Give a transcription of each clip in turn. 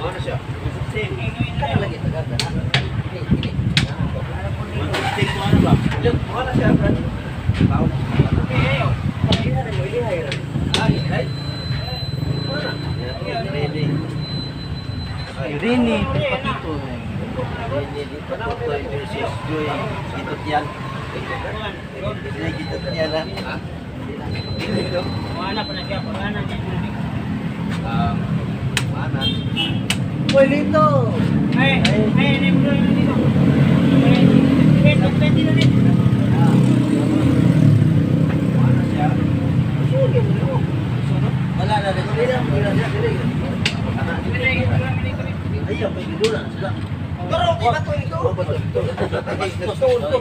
Oh, mana siya? Rini, patito. Rini, patito versus Joy. Ito yan. Rini, ito yan. ha? Ito. Mana pa na siya? Mana niya? Mana? Uy, Lito! Ay, ay, ay, dito. Ay, pwede, na rin. Mana siya? Wala na, dili lang, dili lang, dili lang. Ayaw, may gidula na sila. Pero, di ba ito ito? Ito, ito.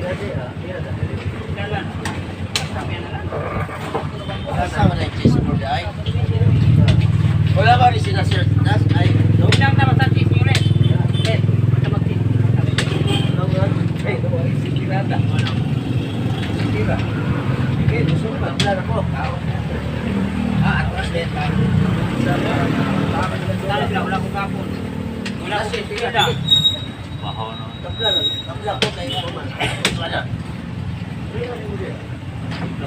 Na dili na, dili. Dalan. Na. Kasama na yung cheese mo di ay. Wala ka rin sinasir. Das ay. No. Ilang na masatis nyo rin. Eh, kamagtin. No, no. Hey, no, ay sikirada. Sikira. Sige, gusto mo maglan ako. Ah, atras din. Dalan lang, wala ko kapon. Wala ko sikirada. Tabla, tabla ko kayo naman. Wala. Cuatro,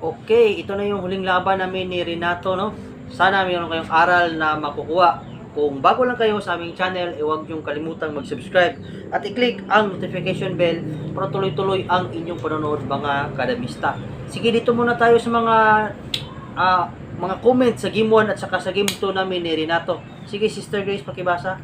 Okay, ito na yung huling laban namin ni Renato, no? Sana mayroon kayong aral na makukuha. Kung bago lang kayo sa aming channel, eh, huwag niyong kalimutang mag-subscribe at i-click ang notification bell para tuloy-tuloy ang inyong panonood mga kadamista. Sige, dito muna tayo sa mga ah, mga comments sa Game 1 at saka sa Game 2 namin ni Renato. Sige, Sister Grace, pakibasa.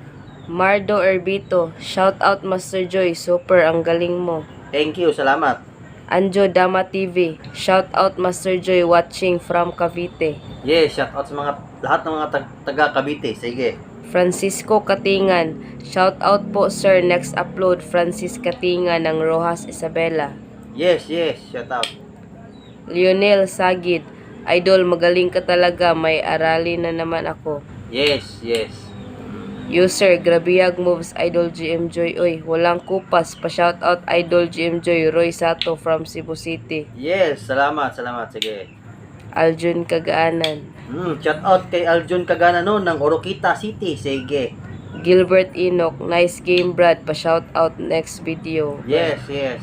Mardo Erbito, shout out Master Joy, super ang galing mo. Thank you, salamat. Anjo Dama TV, shout out Master Joy watching from Cavite. Yes, shout out sa mga lahat ng mga tag- taga Cavite. Sige. Francisco Katingan, shout out po sir, next upload Francis Katingan ng Rojas Isabela. Yes, yes, shout out. Lionel Sagid, idol magaling ka talaga, may aralin na naman ako. Yes, yes. User, grabiyag moves Idol GM Joy. Oy, walang kupas. Pa shout out Idol GM Joy. Roy Sato from Cebu City. Yes, salamat, salamat. Sige. Aljun Kagaanan. Hmm, shout out kay Aljun Kagana no ng Oroquita City. Sige. Gilbert Enoch, nice game Brad. Pa shout out next video. Yes, yes.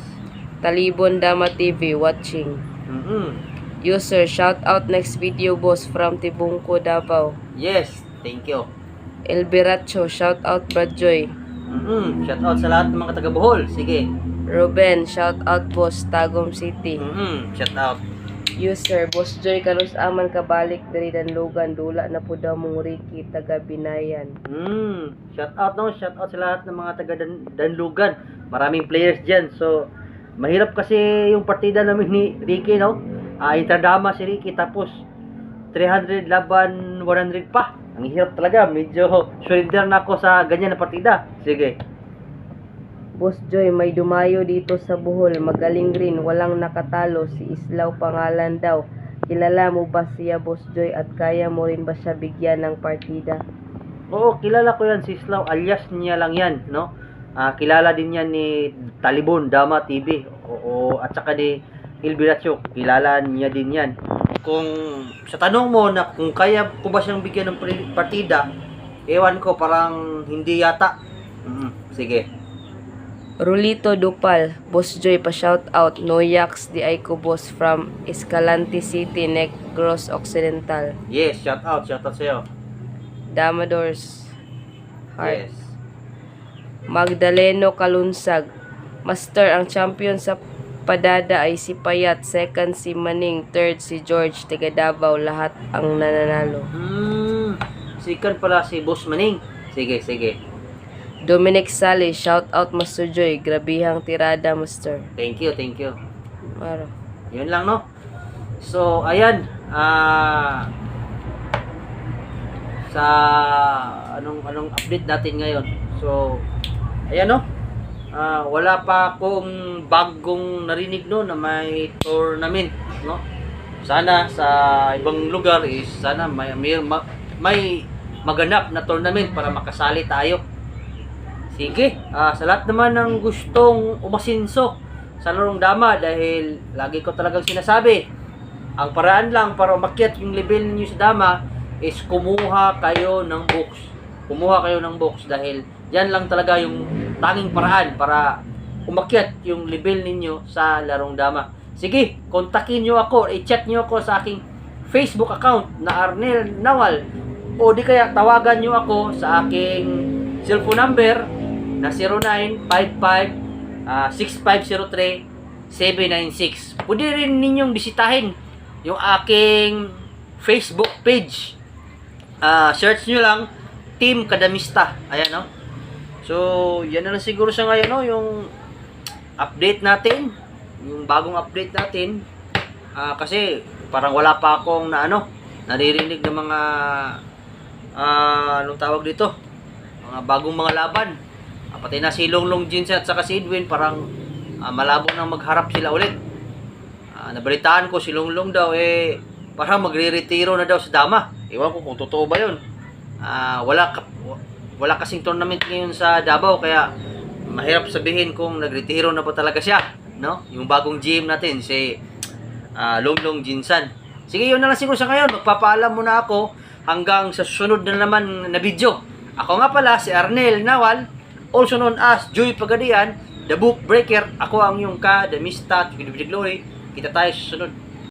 Talibon Dama TV watching. Mhm. User, shout out next video boss from Tibungko Davao. Yes, thank you. Elberacho, shout out Brad Joy. Mhm. Shout out sa lahat ng mga taga Bohol. Sige. Ruben, shout out boss Tagum City. Mhm. Shout out. User, Boss Joy, kanos aman kabalik diri dan Logan, dula na po daw mong Ricky, taga Binayan. Hmm, shout out no, shout out sa lahat ng mga taga Dan- Danlugan. Maraming players diyan. So, mahirap kasi yung partida namin ni Ricky no. Ah, intradama si Ricky tapos 300 laban 100 pa. Ang hirap talaga. Medyo surrender na ako sa ganyan na partida. Sige. Boss Joy, may dumayo dito sa Bohol. Magaling rin, walang nakatalo. Si Islaw pangalan daw. Kilala mo ba siya, Boss Joy? At kaya mo rin ba siya bigyan ng partida? Oo, kilala ko yan si Slaw, alias niya lang yan, no? Ah, kilala din yan ni Talibon, Dama TV. Oo, at saka ni Ilbiracho, kilala niya din yan. Kung sa tanong mo na kung kaya ko ba siyang bigyan ng partida, ewan ko, parang hindi yata. Mm, sige. Rulito Dupal, Boss Joy, pa-shout out. Noyax di Aiko Boss from Escalante City, Negros Occidental. Yes, shout out, shout out sa'yo. Damadors Heart. Yes. Magdaleno Kalunsag. Master, ang champion sa padada ay si Payat, second si Maning, third si George, taga Davao, lahat ang nananalo. Hmm, second pala si Boss Maning. Sige, sige. Dominic Sally, shout out Master Joy, grabihang tirada Master. Thank you, thank you. Maro. Yun lang, no? So, ayan. Ah... sa anong anong update natin ngayon. So, ayan no. Ah, wala pa akong bagong narinig no na may tournament, no? Sana sa ibang lugar is sana may may, ma- may maganap na tournament para makasali tayo. Sige, ah, sa lahat naman ng gustong umasinso sa larong dama dahil lagi ko talagang sinasabi, ang paraan lang para umakyat yung level niyo sa dama is kumuha kayo ng books. Kumuha kayo ng books dahil yan lang talaga yung tanging paraan para umakyat yung level ninyo sa larong dama. Sige, kontakin nyo ako, i-chat nyo ako sa aking Facebook account na Arnel Nawal o di kaya tawagan nyo ako sa aking cellphone number na 0955 ah, 6503 796. Pwede rin ninyong bisitahin yung aking Facebook page. Ah, search nyo lang Team Kadamista. Ayan, no? So, yan na lang siguro sa ngayon, no? Yung update natin. Yung bagong update natin. Ah, kasi, parang wala pa akong na ano, naririnig ng mga ah, anong tawag dito? Mga bagong mga laban. Ah, pati na si Longlong Jinsa at saka si Edwin, parang ah, malabo nang magharap sila ulit. Ah, nabalitaan ko si Longlong daw eh parang magre-retiro na daw sa dama. Ewan ko kung totoo ba 'yun. Ah, wala wala kasing tournament ngayon sa Davao kaya mahirap sabihin kung nagretiro na ba talaga siya, no? Yung bagong GM natin si ah, Longlong Jinsan. Sige, yun na lang siguro sa ngayon. Magpapaalam muna ako hanggang sa susunod na naman na video. Ako nga pala si Arnel Nawal, also known as Joy Pagadian, The Book Breaker. Ako ang yung ka, The Mista, Glory. Kita tayo sa susunod.